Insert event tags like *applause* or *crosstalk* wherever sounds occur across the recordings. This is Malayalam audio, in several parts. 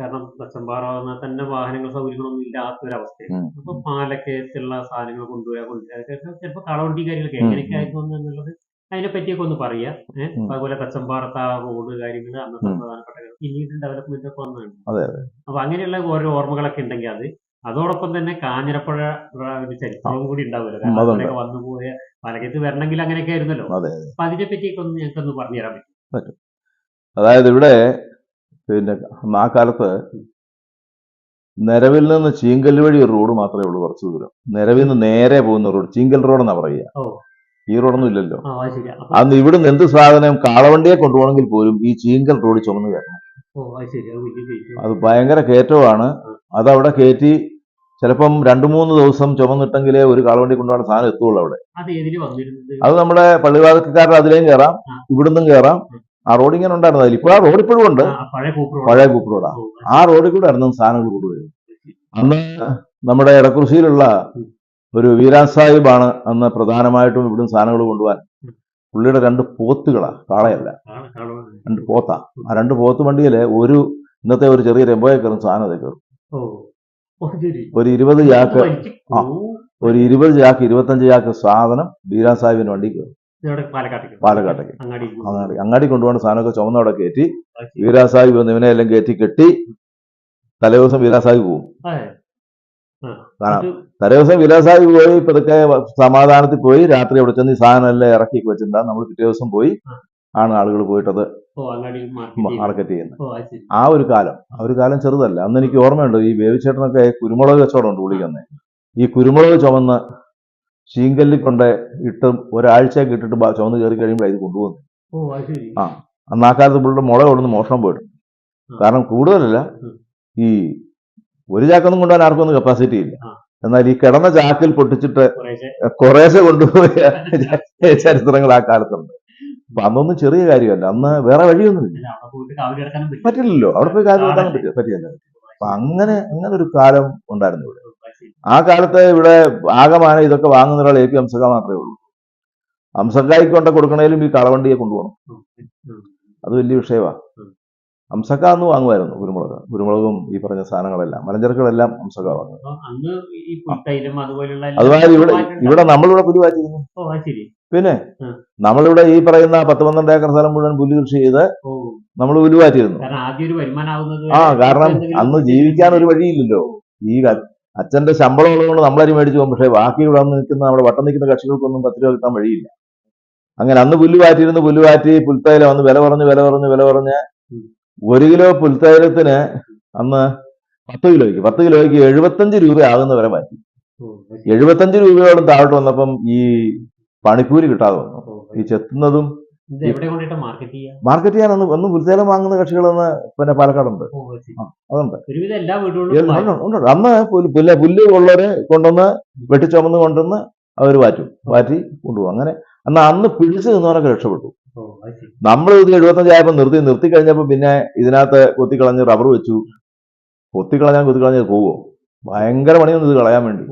കാരണം തച്ചമ്പാറ പറഞ്ഞാൽ തന്നെ വാഹനങ്ങൾ സൗകര്യങ്ങളൊന്നും ഒരു അവസ്ഥയാണ്. അപ്പൊ പാലക്കേസുള്ള സാധനങ്ങൾ കൊണ്ടുവരാൻ കൊണ്ടുവരാൻ ചിലപ്പോൾ കളവണ്ടി കാര്യങ്ങളൊക്കെ. എങ്ങനെയൊക്കെ ആയിരുന്നു എന്നുള്ളത് അതിനെ പറ്റിയൊക്കെ ഒന്ന് പറയാം. അതുപോലെ തച്ചമ്പാറത്തെ ആ റോഡ് കാര്യങ്ങൾ അന്നത്തെ. പ്രധാനപ്പെട്ട. പിന്നീട് ഡെവലപ്മെന്റ് ഒക്കെ വന്നതാണ്. അപ്പൊ അങ്ങനെയുള്ള ഓരോ ഓർമ്മകളൊക്കെ ഉണ്ടെങ്കിൽ അത് അതോടൊപ്പം തന്നെ കാഞ്ഞിരപ്പുഴ ഒരു ചരിത്രവും കൂടി ഉണ്ടാവുമല്ലോ. കാരണം അതുണ്ട്. വന്നു പോയ പലകത്ത് വരണമെങ്കിൽ അങ്ങനെയൊക്കെ ആയിരുന്നല്ലോ. അപ്പൊ അതിനെ പറ്റിയൊക്കെ ഒന്ന് ഞങ്ങൾക്കൊന്ന് പറഞ്ഞു തരാൻ പറ്റും. അതായത് ഇവിടെ പിന്നെ ആ കാലത്ത് നിലവിൽ നിന്ന് ചീങ്കൽ വഴി ഒരു റോഡ് മാത്രമേ ഉള്ളൂ കുറച്ച് ദൂരം. നിലവിൽ നിന്ന് നേരെ പോകുന്ന റോഡ് ചീങ്കൽ റോഡ് എന്നാ പറയുക. ഈ റോഡൊന്നും ഇല്ലല്ലോ. അന്ന് ഇവിടുന്ന് എന്ത് സാധനം കാളവണ്ടിയെ കൊണ്ടുപോകണമെങ്കിൽ പോലും ഈ ചീങ്കൽ റോഡ് ചുമന്ന് കയറണം. അത് ഭയങ്കര കയറ്റമാണ്. അതവിടെ കയറ്റി ചിലപ്പം രണ്ടു മൂന്ന് ദിവസം ചുമന്നിട്ടെങ്കിലേ ഒരു കാളവണ്ടി കൊണ്ടുപോകാൻ സാധനം എത്തുള്ളൂ അവിടെ. അത് നമ്മുടെ പള്ളിവാദക്കാരുടെ അതിലേയും കയറാം. ഇവിടുന്നും കയറാം. ആ റോഡ് ഇങ്ങനെ ഉണ്ടായിരുന്നു അതിൽ. ഇപ്പോൾ ആ റോഡ് ഇപ്പോഴും ഉണ്ട്. പഴയ കൂപ്പ് റോഡ്. ആ റോഡിൽ കൂടെ ആയിരുന്നു സാധനങ്ങൾ കൊണ്ടുവരുന്നത് അന്ന് നമ്മുടെ ഇടക്കുറിശിയിലുള്ള ഒരു വീരാൻ സാഹിബാണ് അന്ന് പ്രധാനമായിട്ടും ഇവിടുന്ന് സാധനങ്ങൾ കൊണ്ടുപോകാൻ. പുള്ളിയുടെ രണ്ട് പോത്തുകളാ. കാളയല്ല. രണ്ട് പോത്താ. ആ രണ്ട് പോത്ത് വണ്ടിയിൽ ഒരു ഇന്നത്തെ ഒരു ചെറിയ രംബോയെ കയറും സാധനം അതേ കയറും. ഒരു ഇരുപത് ചാക്ക് ആ. ഒരു ഇരുപത് ചാക്ക് ഇരുപത്തഞ്ച് ചാക്ക് സാധനം വീരാ സാഹിബിന്റെ വണ്ടി കയറും. പാലക്കാട്ടേക്ക്. അങ്ങാടി അങ്ങാടി കൊണ്ടുപോകുന്ന സാധനമൊക്കെ ചുമന്ന അവിടെ കയറ്റി വീരാസാഹിബ് വന്ന് ഇവനെ എല്ലാം കയറ്റി കെട്ടി തലേദിവസം ദിവസം വീരാസാഹിബ് പോകും തലേ തലേദിവസം വിലാസായി പോയി പതുക്കെ സമാധാനത്തിൽ പോയി രാത്രി അവിടെ ചെന്ന് ഈ സാധനം എല്ലാം ഇറക്കി വെച്ചിട്ടുണ്ടാ. നമ്മൾ പിറ്റേ ദിവസം പോയി. ആണ് ആളുകൾ പോയിട്ടത് മാർക്കറ്റ് ചെയ്യുന്നത്. ആ ഒരു കാലം ആ ഒരു കാലം ചെറുതല്ല. അന്ന് എനിക്ക് ഓർമ്മയുണ്ട് ഈ ബേബിച്ചേട്ടനൊക്കെ കുരുമുളക് കച്ചവടം ഉണ്ട് വിളിക്കുന്നത് ഈ കുരുമുളക് ചുമന്ന് ചീങ്കല്ലിൽ കൊണ്ട് ഇട്ട് ഒരാഴ്ച ഇട്ടിട്ട് ചുവന്ന് കയറി കഴിയുമ്പോൾ ഇത് കൊണ്ടുപോകുന്നു. ശരി. ആ. അന്ന് ആ കാലത്ത് പുള്ളിയുടെ മുളക് കൊടുന്ന് മോഷണം പോയിട്ട്. കാരണം കൂടുതലല്ല. ഈ ഒരു ചാക്കൊന്നും കൊണ്ടുപോകാൻ ആർക്കും ഒന്നും കപ്പാസിറ്റി ഇല്ല. എന്നാൽ ഈ കിടന്ന ചാക്കിൽ പൊട്ടിച്ചിട്ട് കുറേശ്ശെ. കൊണ്ടുപോയ ചരിത്രങ്ങൾ ആ കാലത്തുണ്ട്. അപ്പൊ അന്നൊന്നും ചെറിയ കാര്യമല്ല. അന്ന് വേറെ വഴിയൊന്നുമില്ല പറ്റില്ലല്ലോ. അവിടെ പോയി കാര്യം വെക്കാൻ പറ്റില്ല. പറ്റിയല്ല അപ്പൊ അങ്ങനെ അങ്ങനെ ഒരു കാലം ഉണ്ടായിരുന്നു ഇവിടെ. ആ കാലത്ത് ഇവിടെ ആകമാന ഇതൊക്കെ വാങ്ങുന്ന ഒരാൾ എ പി ഹംസക്ക മാത്രമേ ഉള്ളൂ. ഹംസക്കായി കൊണ്ട കൊടുക്കണേലും ഈ കളവണ്ടിയെ കൊണ്ടുപോകണം. അത് വലിയ വിഷയമാണ്. ഹംസക്ക അന്ന് വാങ്ങുമായിരുന്നു കുരുമുളക്. കുരുമുളകും ഈ പറഞ്ഞ സാധനങ്ങളെല്ലാം മലഞ്ചരക്കുകളെല്ലാം ഹംസക്ക വാങ്ങും. അതുപോലെ ഇവിടെ ഇവിടെ നമ്മളിവിടെ പുലി വാറ്റിയിരുന്നു ഓ അത് ശരി. പിന്നെ. നമ്മളിവിടെ ഈ പറയുന്ന പത്ത് പന്ത്രണ്ട് ഏക്കർ സ്ഥലം മുഴുവൻ പുല്ല് കൃഷി ചെയ്ത് നമ്മൾ പുല്ല് ആ കാരണം അന്ന് ജീവിക്കാൻ ഒരു വഴിയില്ലല്ലോ. ഈ അച്ഛന്റെ ശമ്പളം ഉള്ളതുകൊണ്ട് നമ്മളരി മേടിച്ചു പോകും. പക്ഷേ ബാക്കി ഇവിടെ നിൽക്കുന്ന നമ്മുടെ വട്ടം നിൽക്കുന്ന കക്ഷികൾക്കൊന്നും പത്ത് രൂപ കിട്ടാൻ വഴിയില്ല. അങ്ങനെ അന്ന് പുല്ല് വാറ്റിയിരുന്ന് പുല്ല് വാറ്റി പുൽത്തൈലം അന്ന് വില പറഞ്ഞ് വില പറഞ്ഞ് വില പറഞ്ഞ് ഒരു കിലോ പുൽത്തൈലത്തിന് അന്ന് പത്ത് കിലോയ്ക്ക് പത്ത് കിലോയ്ക്ക് എഴുപത്തഞ്ച് രൂപ ആകുന്ന വരെ മാറ്റി. എഴുപത്തഞ്ച് രൂപയോളം താഴോട്ട് വന്നപ്പം ഈ പണിക്കൂലി കിട്ടാതെ വന്നു. ഈ ചെത്തുന്നതും മാർക്കറ്റ് ചെയ്യാം? മാർക്കറ്റ് ചെയ്യാൻ ഒന്ന് ഒന്ന് പുൽത്തൈലം വാങ്ങുന്ന കക്ഷികളെന്ന് പിന്നെ പാലക്കാടുണ്ട്. അതുണ്ട്. ഉണ്ട്. അന്ന് പുല്ല് പുല്ല് ഉള്ളവരെ കൊണ്ടുവന്ന് വെട്ടിച്ചുമന്ന് കൊണ്ടുവന്ന് അവർ വാറ്റും. വാറ്റി കൊണ്ടുപോകും. അങ്ങനെ അന്ന് അന്ന് പിടിച്ചു നിന്നവരൊക്കെ രക്ഷപ്പെട്ടു. നമ്മൾ ഇത് എഴുപത്തഞ്ച് ആയപ്പോൾ നിർത്തി നിർത്തി കഴിഞ്ഞപ്പോൾ പിന്നെ ഇതിനകത്ത് കൊത്തിക്കളഞ്ഞ് റബ്ബർ വെച്ചു. കൊത്തിക്കളഞ്ഞാൽ കൊത്തിക്കളഞ്ഞ് പോവോ. ഭയങ്കര പണി വന്നു ഇത് കളയാൻ വേണ്ടി.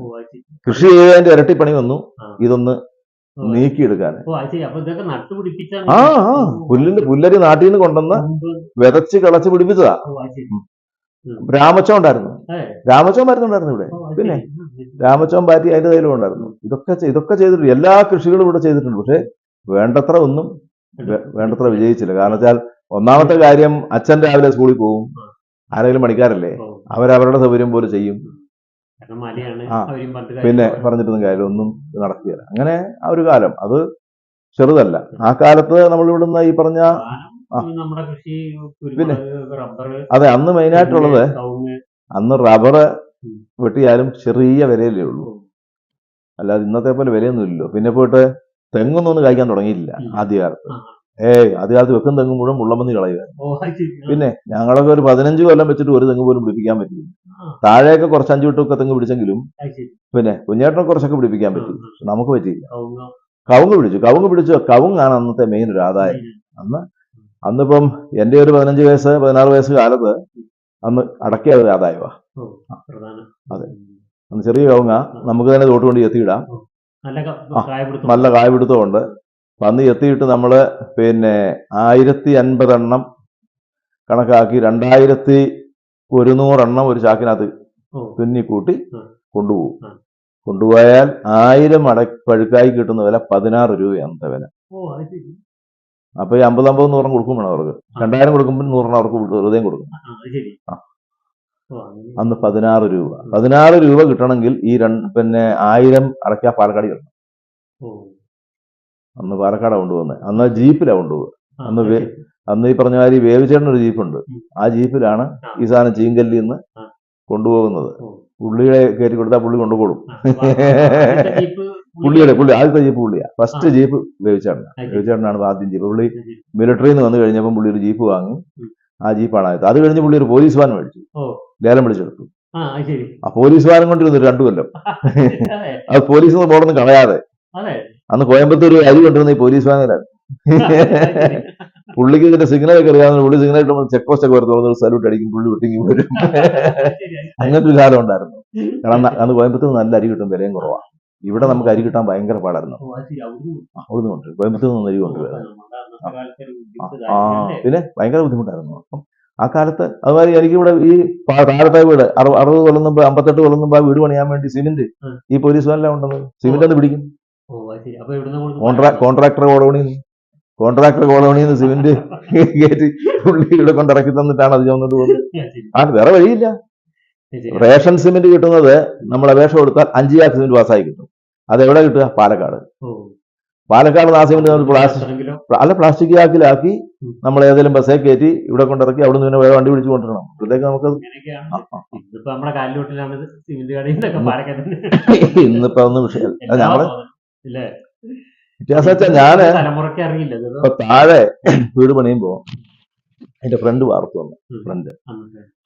കൃഷി ചെയ്തതിന്റെ ഇരട്ടി പണി വന്നു ഇതൊന്ന് നീക്കിയെടുക്കാൻ. ആ ആ. പുല്ലിന്റെ പുല്ലരി നാട്ടിൽ നിന്ന് കൊണ്ടുവന്ന് വിതച്ച് കിളച്ച് പിടിപ്പിച്ചതാ. രാമച്ചം ഉണ്ടായിരുന്നു. രാമച്ചോ മരുന്നുണ്ടായിരുന്നു ഇവിടെ. പിന്നെ ഉം. പാറ്റി അതിന്റെ കയ്യിലും ഉണ്ടായിരുന്നു. ഇതൊക്കെ ഇതൊക്കെ ചെയ്തിട്ടുണ്ട്. എല്ലാ കൃഷികളും ഇവിടെ ചെയ്തിട്ടുണ്ട്. പക്ഷെ വേണ്ടത്ര ഒന്നും വേണ്ടത്ര വിജയിച്ചില്ല. കാരണം വെച്ചാൽ ഒന്നാമത്തെ കാര്യം അച്ഛൻ രാവിലെ സ്കൂളിൽ പോകും. ആരെങ്കിലും പണിക്കാരല്ലേ? അവരവരുടെ സൗകര്യം പോലെ ചെയ്യും. പിന്നെ പറഞ്ഞിരുന്ന പറഞ്ഞിട്ടൊന്നും കാര്യം ഒന്നും നടക്കുകയില്ല. അങ്ങനെ ആ ഒരു കാലം അത് ചെറുതല്ല. ആ കാലത്ത് നമ്മൾ ഇവിടുന്ന് ഈ പറഞ്ഞ പിന്നെ? അതെ അന്ന് മെയിനായിട്ടുള്ളത് അന്ന് റബ്ബർ. വെട്ടിയാലും ചെറിയ വിലയല്ലേ ഉള്ളൂ. അല്ലാതെ ഇന്നത്തെ പോലെ വിലയൊന്നും ഇല്ലല്ലോ. പിന്നെ പോയിട്ട് തെങ്ങൊന്നും ഒന്നും കഴിക്കാൻ തുടങ്ങിയില്ല. ആദ്യകാലത്ത് ഏയ് കാലത്ത് വെക്കും തെങ്ങും മുഴുവൻ മുള്ളമ്പന്നി കളയുക അത് പിന്നെ ഞങ്ങളൊക്കെ ഒരു പതിനഞ്ച് കൊല്ലം വെച്ചിട്ട് ഒരു തെങ്ങ് പോലും പിടിപ്പിക്കാൻ പറ്റില്ല താഴെയൊക്കെ കുറച്ച് അഞ്ചു വിട്ടൊക്കെ തെങ്ങ് പിടിച്ചെങ്കിലും അത് പിന്നെ കുഞ്ഞേട്ടനെ കുറച്ചൊക്കെ പിടിപ്പിക്കാൻ പറ്റി. നമുക്ക് പറ്റിയില്ല. കവുങ്ങ്. പിടിച്ചു. കവുങ്ങ് പിടിച്ചു. കവുങ്ങാണ് അന്നത്തെ മെയിൻ ഒരു ആദായം. അന്ന് അന്നിപ്പം എന്റെ ഒരു പതിനഞ്ച് വയസ്സ് പതിനാറ് വയസ്സ് കാലത്ത് അന്ന് അടക്കിയ ഒരു ആദായമാണ് അതെ. അന്ന് ചെറിയ കവുങ്ങ. നമുക്ക് തന്നെ തോട്ടുകൊണ്ട് എത്തിയിടാം നല്ല ക- അന്ന് എത്തിയിട്ട് നമ്മൾ പിന്നെ ആയിരത്തി അൻപതെണ്ണം കണക്കാക്കി രണ്ടായിരത്തി ഒരുന്നൂറെണ്ണം ഒരു ചാക്കിനകത്ത് തുന്നിക്കൂട്ടി തുന്നി കൊണ്ടുപോകും. കൊണ്ടുപോയാൽ ആയിരം അട പഴുക്കായി കിട്ടുന്ന വില പതിനാറ് രൂപയാണ് വില. അപ്പൊ ഈ അമ്പത് അമ്പത് നൂറെണ്ണം കൊടുക്കും വേണം അവർക്ക്. രണ്ടായിരം കൊടുക്കുമ്പോൾ നൂറെണ്ണം അവർക്ക് വെറുതെ കൊടുക്കും. അന്ന് പതിനാറ് രൂപ. പതിനാറ് രൂപ കിട്ടണമെങ്കിൽ ഈ രണ്ട് പിന്നെ ആയിരം അടയ്ക്കാ പാലക്കാട് കിട്ടണം. അന്ന് പാലക്കാടാണ് കൊണ്ടുപോകുന്നത് അന്ന് ജീപ്പിലാണ് കൊണ്ടുപോകുന്നത് അന്ന് അന്ന് ഈ പറഞ്ഞ മാതിരി വേവിച്ചേട്ടൻ ഒരു ജീപ്പുണ്ട്. ആ ജീപ്പിലാണ് ഈ സാധനം ചീങ്കല്ലിൽ നിന്ന്. കൊണ്ടുപോകുന്നത്. പുള്ളിയുടെ കയറ്റി കൊടുത്താൽ പുള്ളി കൊണ്ടുപോകും. പുള്ളിയുടെ പുള്ളി ആദ്യത്തെ ജീപ്പ് പുള്ളിയാ. ഫസ്റ്റ് ജീപ്പ് വേവിച്ചേട്ടനാണ് അത് വേവിച്ചേട്ടനാണ് ആദ്യം ജീപ്പ്. പുള്ളി. മിലിറ്ററിയിൽ നിന്ന് വന്നു കഴിഞ്ഞപ്പോൾ പുള്ളി ഒരു ജീപ്പ് വാങ്ങി. ആ ജീപ്പാണ് ആദ്യത്തെ. അത് കഴിഞ്ഞ് പുള്ളി ഒരു പോലീസ് വാൻ മേടിച്ചു. ലേലം വിളിച്ചെടുത്തു. ആ പോലീസ് വാനം കൊണ്ടിരുന്നു രണ്ടു കൊല്ലം. *laughs* അതെ. പോലീസ് ബോർഡൊന്നും കളയാതെ. അന്ന് കോയമ്പത്തൂർ അരി കൊണ്ടുവന്ന ഈ പോലീസ് വാങ്ങലാണ്. പുള്ളിക്ക് ഇതിന്റെ സിഗ്നൽ ഒക്കെ അറിയാവുന്ന പുള്ളി സിഗ്നൽ ഇട്ട് ചെക്ക് പോസ്റ്റ് ഒക്കെ വരുത്തുന്നത് സല്യൂട്ട് അടിക്കും പുള്ളി വിട്ടിങ്ങി വരും. അങ്ങനത്തെ ഒരു കാലം ഉണ്ടായിരുന്നു. കാരണം അന്ന് കോയമ്പത്തൂർ നല്ല അരി കിട്ടും വിലയും കുറവാണ് ഇവിടെ നമുക്ക് അരി കിട്ടാൻ ഭയങ്കര പാടായിരുന്നു. അവിടുന്ന് കൊണ്ട് കോയമ്പത്തൂർ നിന്ന് അരി കൊണ്ടുവരും. നമ്മുടെ അന്നത്തെ കാലത്തെ ഒരു ആ? പിന്നെ ഭയങ്കര ബുദ്ധിമുട്ടായിരുന്നു. അപ്പം ആ കാലത്ത് അതുമാതിരി എനിക്ക് ഇവിടെ ഈ താഴത്തെ വീട് അറുപത് കൊല്ലം മുമ്പ് അമ്പത്തെട്ട് കൊല്ലം മുമ്പ് ആ വീട് പണിയാൻ വേണ്ടി സിമെന്റ് ഈ പോലീസ് വാനിലാണ് ഉണ്ടെന്ന് സിമെന്റ് പിടിക്കും. കോൺട്രാക്ടർ കോളോണിയിൽ കോൺട്രാക്ടർ കോളോണിയിൽ നിന്ന് സിമെന്റ് കയറ്റി പുള്ളി ഇവിടെ കൊണ്ടിറക്കി തന്നിട്ടാണ് അത് ചുമന്നിട്ട് പോകുന്നത് ആ, വേറെ വഴിയില്ല. റേഷൻ സിമെന്റ് കിട്ടുന്നത് നമ്മൾ അപേക്ഷ കൊടുത്താൽ അഞ്ച് ചാക്ക് സിമെന്റ് പാസ്സായി കിട്ടും. അതെവിടെ എവിടെ കിട്ടുക? പാലക്കാട്. പാലക്കാട് നിന്ന് ആ സിമെന്റ് പ്ലാസ്റ്റിക് അല്ല പ്ലാസ്റ്റിക് ചാക്കിലാക്കി. നമ്മൾ ഏതെങ്കിലും ബസ്സേ കയറ്റി ഇവിടെ കൊണ്ടിറക്കി അവിടെ നിന്ന് പിന്നെ വേറെ വണ്ടി പിടിച്ചു കൊണ്ടുവരണം. അപ്പോഴത്തേക്ക് നമുക്ക് ഇന്നിപ്പോ ഒന്നും വിഷയം അത് ഞങ്ങൾ വ്യത്യാസം വെച്ചാൽ ഞാൻ തലമുറയ്ക്ക് അറിയില്ല ഇപ്പൊ താഴെ വീട് പണിയുമ്പോ എന്റെ ഫ്രണ്ട് വാർത്തു വന്നു ഫ്രണ്ട്.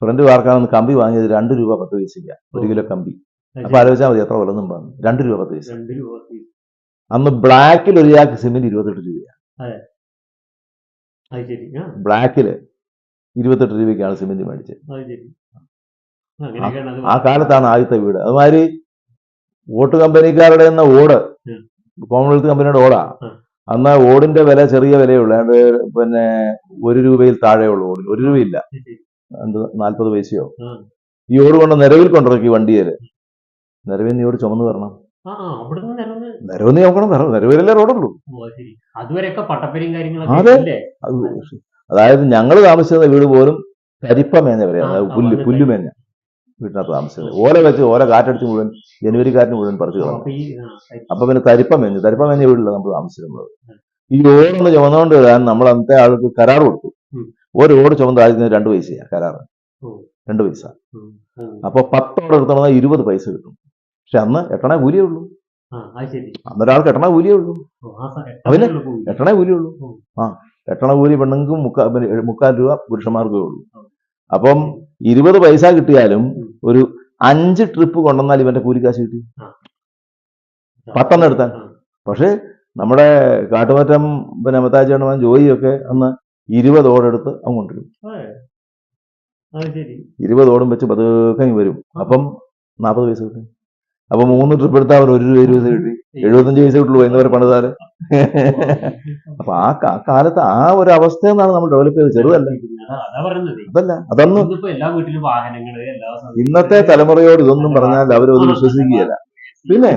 ഫ്രണ്ട് വാർക്കാൻ വാർക്കാണെന്ന് കമ്പി വാങ്ങിയത് രണ്ട് രൂപ പത്ത് പൈസയ്ക്ക ഒരു കിലോ കമ്പി. അപ്പൊ ആലോചിച്ചാൽ മതി എത്ര വിലന്നും പറഞ്ഞു. രണ്ട് രൂപ പത്ത് പൈസ. അന്ന് ബ്ലാക്കിൽ ഒരു ചാക്ക് സിമെന്റ് ഇരുപത്തെട്ട് രൂപ അത്. ശരി. ആ. ബ്ലാക്കിൽ ഇരുപത്തെട്ട് രൂപയ്ക്കാണ് സിമെന്റ് മേടിച്ചത്. ആ കാലത്താണ് ആദ്യത്തെ വീട്. അതുമാതിരി ഓട്ട് കമ്പനിക്കാരുടെ എന്ന ഓട്. കോമൺവെൽത്ത് കമ്പനിയുടെ ഓടാ. അന്ന് ഓടിന്റെ വില ചെറിയ വിലയുള്ളൂ അതായത് പിന്നെ ഒരു രൂപയിൽ താഴെയുള്ളൂ ഓടിന് ഒരു രൂപയില്ല. എന്ത് നാൽപ്പത് പൈസയോ? ഈ ഓട് കൊണ്ട് നിലവിൽ കൊണ്ടിറക്കി വണ്ടിയിൽ. നിലവിൽ നീ ഓട് ചുമന്ന് വരണം. നീ നോക്കണം നിലവിലല്ലേ റോഡുള്ളൂ. അത്. അതായത് ഞങ്ങൾ താമസിച്ചിരുന്ന വീട് പോലും തരിപ്പ മേഞ്ഞ വരെയാണ് പുല്ല് വന്നിട്ട്. വീട്ടിനകത്ത് താമസിക്കുന്നത്. ഓല വെച്ച് ഓല കാറ്റടിച്ച് മുഴുവൻ ജനുവരി കാറ്റിന് മുഴുവൻ പറിച്ചു കളഞ്ഞു. അപ്പൊ പിന്നെ തരിപ്പം മേഞ്ഞു. തരിപ്പം മേഞ്ഞ വീട്ടിലാണ് നമ്മൾ താമസിച്ചിരുന്നത്. ഈ ഓടൊന്ന് ചുമന്നുകൊണ്ട് വരാൻ നമ്മൾ അന്നത്തെ ആൾക്ക് കരാർ കൊടുത്തു. ഒരു ഓട് ചുമന്ന് ആദ്യത്തിന് രണ്ട് പൈസയാണ് കരാർ രണ്ട് പൈസ. അപ്പൊ പത്തോടെ എടുത്തണമെന്നാൽ ഇരുപത് പൈസ കിട്ടും. പക്ഷെ അന്ന് എട്ടണേ കൂലിയേ ഉള്ളൂ. അന്നൊരാൾക്ക് എട്ടണേ കൂലിയേ ഉള്ളൂ. അവന്? എട്ടണേ കൂലിയേ ഉള്ളൂ. ആ എട്ടണ കൂലി പെണ്ണുങ്ങൾക്കും മുക്കാൽ രൂപ പുരുഷന്മാർക്കേ ഉള്ളൂ. അപ്പം ഇരുപത് പൈസ കിട്ടിയാലും ഒരു അഞ്ച് ട്രിപ്പ് കൊണ്ടുവന്നാൽ ഇവന്റെ കൂലിക്കാശ് കിട്ടി. പത്തെണ്ണം എടുത്താൽ. പക്ഷേ നമ്മുടെ കാട്ടുമറ്റം പിന്നെ മത്താച്ചേട്ടൻ ജോയിയൊക്കെ അന്ന് ഇരുപത് ഓടെടുത്ത് അങ്ങ് കൊണ്ടുവരും. ഇരുപത് ഓടും വെച്ച് പതുക്കെ വരും അപ്പം നാൽപ്പത് പൈസ കിട്ടും. അപ്പൊ മൂന്ന് ട്രിപ്പ് എടുത്താൽ അവർ ഒരു രൂപ ഇരുപത് പൈസ കിട്ടി എഴുപത്തഞ്ച് പൈസ കിട്ടുള്ളൂ എന്നവരെ പണിതാൽ. അപ്പൊ ആ കാലത്ത് ആ ഒരു അവസ്ഥ എന്നാണ് നമ്മൾ ഡെവലപ്പ് ചെയ്തത്. ചെറുതല്ല. അതല്ല അതന്ന് ഇന്നത്തെ തലമുറയോട് ഇതൊന്നും പറഞ്ഞാൽ അവരൊന്നും വിശ്വസിക്കുകയല്ല. പിന്നെ?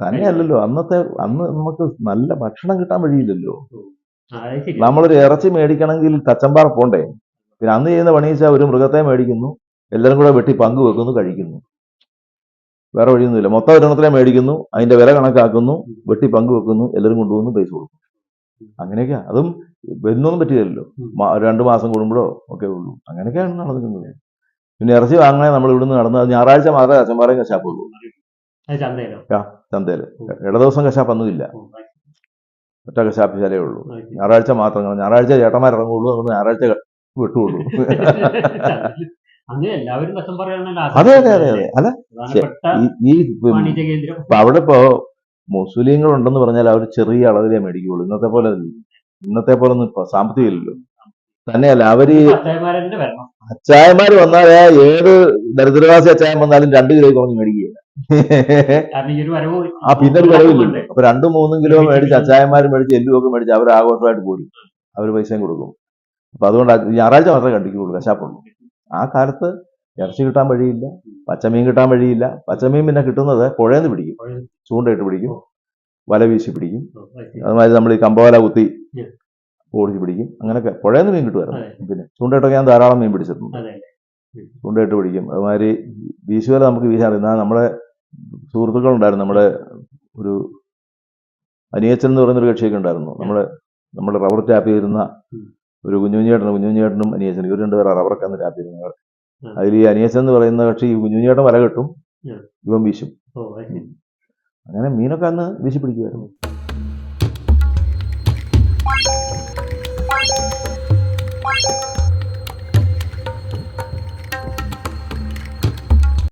തന്നെയല്ലല്ലോ അന്നത്തെ അന്ന് നമുക്ക് നല്ല ഭക്ഷണം കിട്ടാൻ വഴിയില്ലല്ലോ. നമ്മളൊരു ഇറച്ചി മേടിക്കണമെങ്കിൽ തച്ചമ്പാറ പോണ്ടേ? പിന്നെ അന്ന് ചെയ്യുന്ന പണി വെച്ചാൽ ഒരു മൃഗത്തെ മേടിക്കുന്നു എല്ലാവരും കൂടെ വെട്ടി പങ്കുവെക്കുന്നു കഴിക്കുന്നു. വേറെ വഴിയൊന്നുമില്ല. മൊത്തം ഒരെണ്ണത്തിലേ മേടിക്കുന്നു അതിന്റെ വില കണക്കാക്കുന്നു വെട്ടി പങ്കുവെക്കുന്നു എല്ലാവരും കൊണ്ടുവന്ന് പൈസ കൊടുക്കും അങ്ങനെയൊക്കെയാ. അതും എന്നൊന്നും പറ്റില്ലല്ലോ. രണ്ടു മാസം കൂടുമ്പോഴോ ഒക്കെ ഉള്ളൂ. അങ്ങനെയൊക്കെയാണ് നടക്കുന്നത് പിന്നെ ഇറച്ചി വാങ്ങണേ നമ്മൾ ഇവിടുന്ന് നടന്ന് ഞായറാഴ്ച മാത്രമേ അച്ഛന്മാരെയും കശാപ്പുള്ളൂ. ഉള്ളൂ ചന്തയിൽ? ചന്തയിൽ ഇട ദിവസം കശാപ്പൊന്നുമില്ല. ഓ, അത് ഒറ്റ കശാപ്പിച്ചാലേ ഉള്ളൂ. അത് ശരി. ഞായറാഴ്ച മാത്രം. ഞായറാഴ്ച ചേട്ടന്മാർ ഇറങ്ങുള്ളൂ അതുകൊണ്ട് ഞായറാഴ്ച വിട്ടുള്ളൂ *laughs* അതെ അതെ അതെ അതെ അല്ല ഈ- അവിടെ ഇപ്പോ മുസ്ലിങ്ങൾ ഉണ്ടെന്ന് പറഞ്ഞാൽ അവർ ചെറിയ അളവിലേ മേടിക്കുകയുള്ളൂ ഇന്നത്തെ പോലെ. ഇന്നത്തെ പോലെ ഒന്നും ഇപ്പൊ സാമ്പത്തികം ഇല്ലല്ലോ തന്നെയല്ല അവർ അച്ചായന്മാർ വന്നാൽ ഏത് ദരിദ്രവാസി അച്ചായൻ വന്നാലും രണ്ട് കിലോ കുറഞ്ഞ് മേടിക്കുകയില്ല ആ പിന്നെ വരവില്ല. അപ്പൊ രണ്ടും മൂന്നും കിലോ മേടിച്ച് അച്ചായന്മാർ മേടിച്ച് എല്ലുമൊക്കെ മേടിച്ച് അവർ ആഘോഷമായിട്ട് പോരും. അവർ പൈസയും കൊടുക്കും. അപ്പൊ അതുകൊണ്ട് അത് ഞായറാഴ്ച മാത്രമേ കണ്ടിക്കുള്ളൂ കശാപ്പുള്ളൂ ആ കാലത്ത് ഇറച്ചി കിട്ടാൻ വഴിയില്ല പച്ചമീൻ കിട്ടാൻ വഴിയില്ല. പച്ചമീൻ പിന്നെ കിട്ടുന്നത് പുഴയിൽ നിന്ന് പിടിക്കും. ചൂണ്ടയിട്ട് പിടിക്കും. വല വീശി പിടിക്കും. അതുമാതിരി നമ്മൾ ഈ കമ്പവല കുത്തി ഓടിച്ച് പിടിക്കും. അങ്ങനെയൊക്കെ പുഴയിൽ നിന്ന് മീൻ കിട്ടുമായിരുന്നു. പിന്നെ ചൂണ്ടയിട്ടൊക്കെ ഞാൻ ധാരാളം മീൻ പിടിച്ചിട്ടുണ്ട്. ചൂണ്ടയിട്ട് പിടിക്കും. അതുമാതിരി വീശുവല നമുക്ക് വീശാൻ എന്നാൽ നമ്മുടെ സുഹൃത്തുക്കളുണ്ടായിരുന്നു. നമ്മുടെ ഒരു അനിയച്ചൻ എന്ന് പറയുന്നൊരു കക്ഷിയൊക്കെ ഉണ്ടായിരുന്നു. നമ്മുടെ നമ്മുടെ റബ്ബർ ടാപ്പ് ചെയ്തിരുന്ന. ഒരു കുഞ്ഞുഞ്ഞേട്ടനും കുഞ്ഞുഞ്ഞേട്ടനും അനിയച്ചനും ഇവർ രണ്ടുപേരും അവർക്ക് അന്ന് രാത്രി ചെയ്തിരുന്നത് ഉം. അതിൽ ഈ അനിയച്ചൻ എന്ന് പറയുന്ന കക്ഷി ഈ കുഞ്ഞുഞ്ഞേട്ടൻ വല കെട്ടും. ഇവൻ വീശും അങ്ങനെ മീനൊക്കെ അന്ന് വീശി പിടിക്കുമായിരുന്നു